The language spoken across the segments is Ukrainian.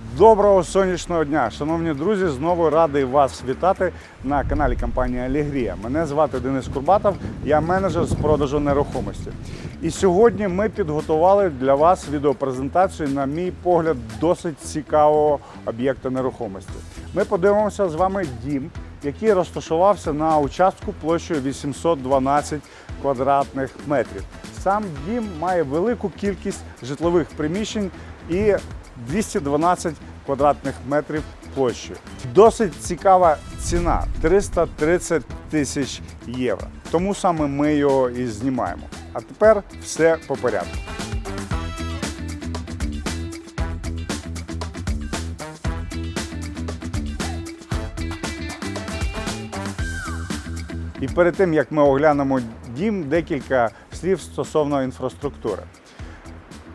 Доброго сонячного дня, шановні друзі! Знову радий вас вітати на каналі компанії Алігрія. Мене звати Денис Курбатов, я менеджер з продажу нерухомості. І сьогодні ми підготували для вас відеопрезентацію, на мій погляд, досить цікавого об'єкта нерухомості. Ми подивимося з вами дім, який розташувався на участку площею 812 квадратних метрів. Сам дім має велику кількість житлових приміщень і 212 квадратних метрів площі. Досить цікава ціна 330 тисяч євро. Тому саме ми його і знімаємо. А тепер все по порядку. І перед тим як ми оглянемо дім, декілька слів стосовно інфраструктури.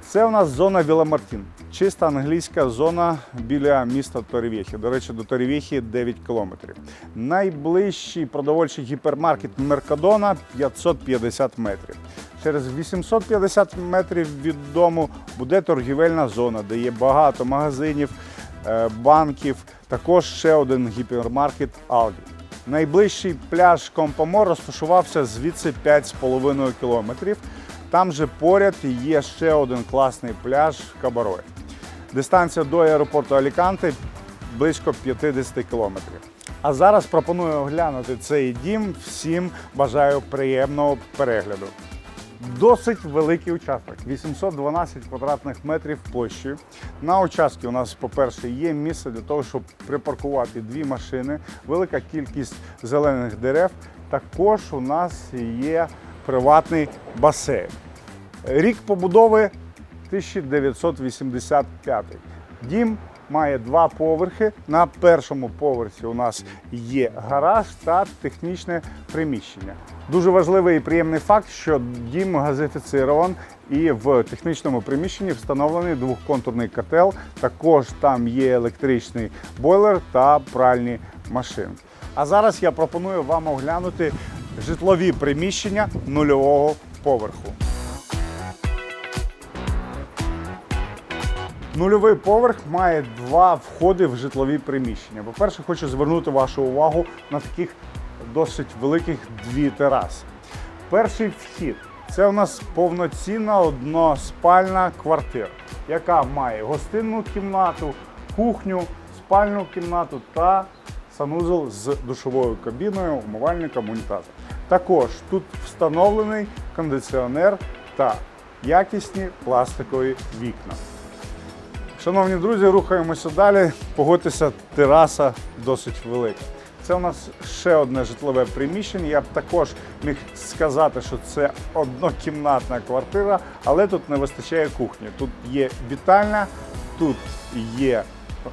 Це у нас зона Віламартін. Чиста англійська зона біля міста Торівєхі. До речі, до Торівєхі 9 кілометрів. Найближчий продовольчий гіпермаркет Меркадона 550 метрів. Через 850 метрів від дому буде торгівельна зона, де є багато магазинів, е, банків. Також ще один гіпермаркет Алді. Найближчий пляж Компомор розташувався звідси 5,5 кілометрів. Там же поряд є ще один класний пляж Кабарой. Дистанція до аеропорту Аліканте близько 50 кілометрів. А зараз пропоную оглянути цей дім. Всім бажаю приємного перегляду. Досить великий участок 812 квадратних метрів площею. На участку у нас, по-перше, є місце для того, щоб припаркувати дві машини, велика кількість зелених дерев. Також у нас є приватний басейн. Рік побудови 1985. Дім має два поверхи. На першому поверсі у нас є гараж та технічне приміщення. Дуже важливий і приємний факт, що дім газифіцирован і в технічному приміщенні встановлений двохконтурний котел. Також там є електричний бойлер та пральні машини. А зараз я пропоную вам оглянути житлові приміщення нульового поверху. Нульовий поверх має два входи в житлові приміщення. По-перше, хочу звернути вашу увагу на таких досить великих дві тераси. Перший вхід це у нас повноцінна односпальна квартира, яка має гостинну кімнату, кухню, спальну кімнату та санузел з душовою кабіною, умивальником, унітазом. Також тут встановлений кондиціонер та якісні пластикові вікна. Шановні друзі, рухаємося далі. Погодьтеся, тераса досить велика. Це у нас ще одне житлове приміщення. Я б також міг сказати, що це однокімнатна квартира, але тут не вистачає кухні. Тут є вітальня, тут є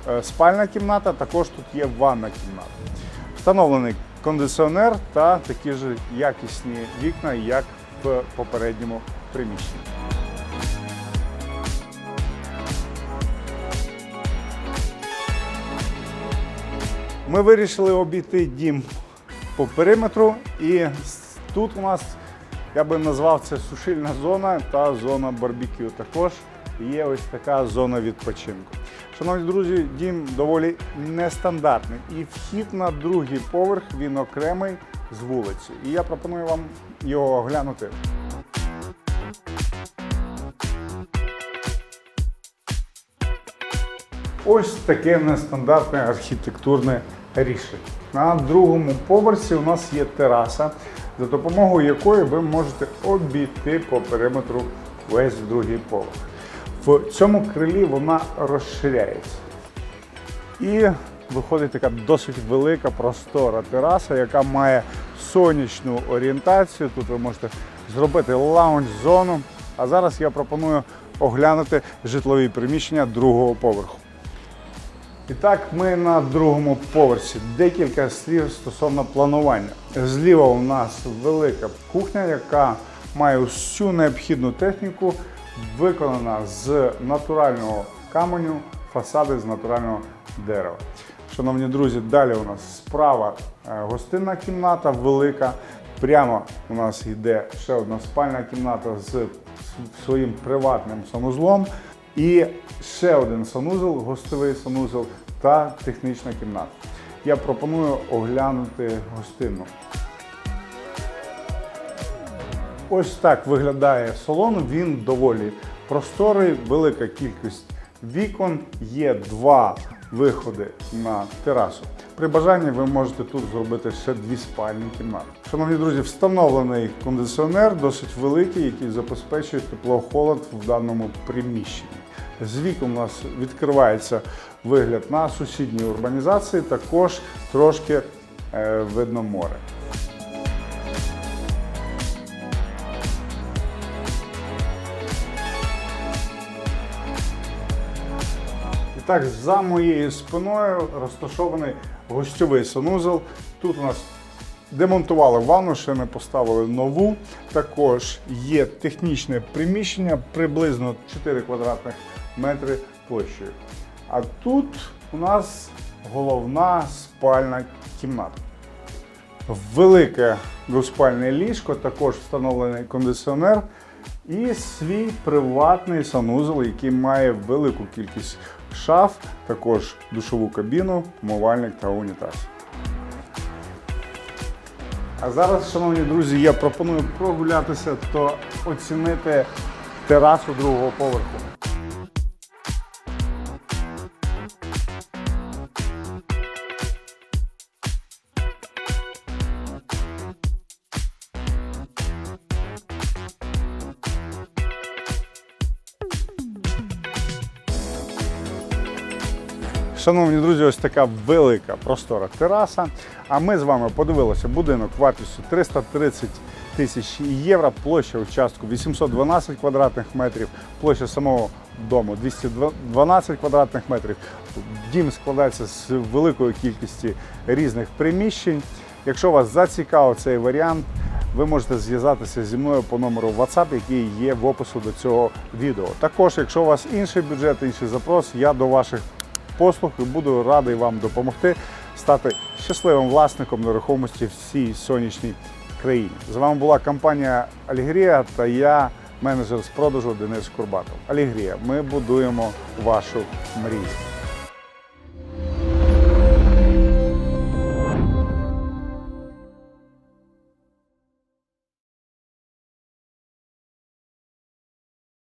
е, спальна кімната, також тут є ванна кімната. Встановлений кондиціонер та такі ж якісні вікна, як в попередньому приміщенні. Ми вирішили обійти дім по периметру, і тут у нас, я би назвав це сушильна зона та зона барбекю. Також є ось така зона відпочинку. Шановні друзі, дім доволі нестандартний. І вхід на другий поверх він окремий з вулиці. І я пропоную вам його оглянути. Ось таке нестандартне архітектурне рішення. На другому поверсі у нас є тераса, за допомогою якої ви можете обійти по периметру весь другий поверх. В цьому крилі вона розширяється. І виходить така досить велика простора тераса, яка має сонячну орієнтацію. Тут ви можете зробити лаунж-зону. А зараз я пропоную оглянути житлові приміщення другого поверху. І так, ми на другому поверсі. Декілька слів стосовно планування. Зліва у нас велика кухня, яка має всю необхідну техніку, виконана з натурального каменю, фасади з натурального дерева. Шановні друзі, далі у нас справа е, гостинна кімната велика. Прямо у нас йде ще одна спальна кімната з своїм приватним санузлом. І ще один санузел, гостовий санузел та технічна кімната. Я пропоную оглянути гостинну. Ось так виглядає салон. Він доволі просторий, велика кількість вікон. Є два виходи на терасу. При бажанні ви можете тут зробити ще дві спальні кімнати. Шановні друзі, встановлений кондиціонер досить великий, який забезпечує тепло-холод в даному приміщенні. З вікон у нас відкривається вигляд на сусідні урбанізації, також трошки е, видно море. Так, за моєю спиною розташований гостьовий санузел. Тут у нас демонтували ванну, ще не поставили нову. Також є технічне приміщення, приблизно 4 квадратних метри площею. А тут у нас головна спальна кімната. Велике двоспальне ліжко, також встановлений кондиціонер і свій приватний санузел, який має велику кількість шаф, також душову кабіну, умивальник та унітаз. А зараз, шановні друзі, я пропоную прогулятися та оцінити терасу другого поверху. Шановні друзі, ось така велика простора тераса. А ми з вами подивилися будинок вартістю 330 тисяч євро, площа участку 812 квадратних метрів, площа самого дому 212 квадратних метрів. Дім складається з великої кількості різних приміщень. Якщо вас зацікавив цей варіант, ви можете зв'язатися зі мною по номеру WhatsApp, який є в опису до цього відео. Також, якщо у вас інший бюджет, інший запрос, я до ваших послуг і буду радий вам допомогти стати щасливим власником нерухомості в цій сонячній країні. З вами була компанія Алігрія та я, менеджер з продажу Денис Курбатов. Алігрія, ми будуємо вашу мрію.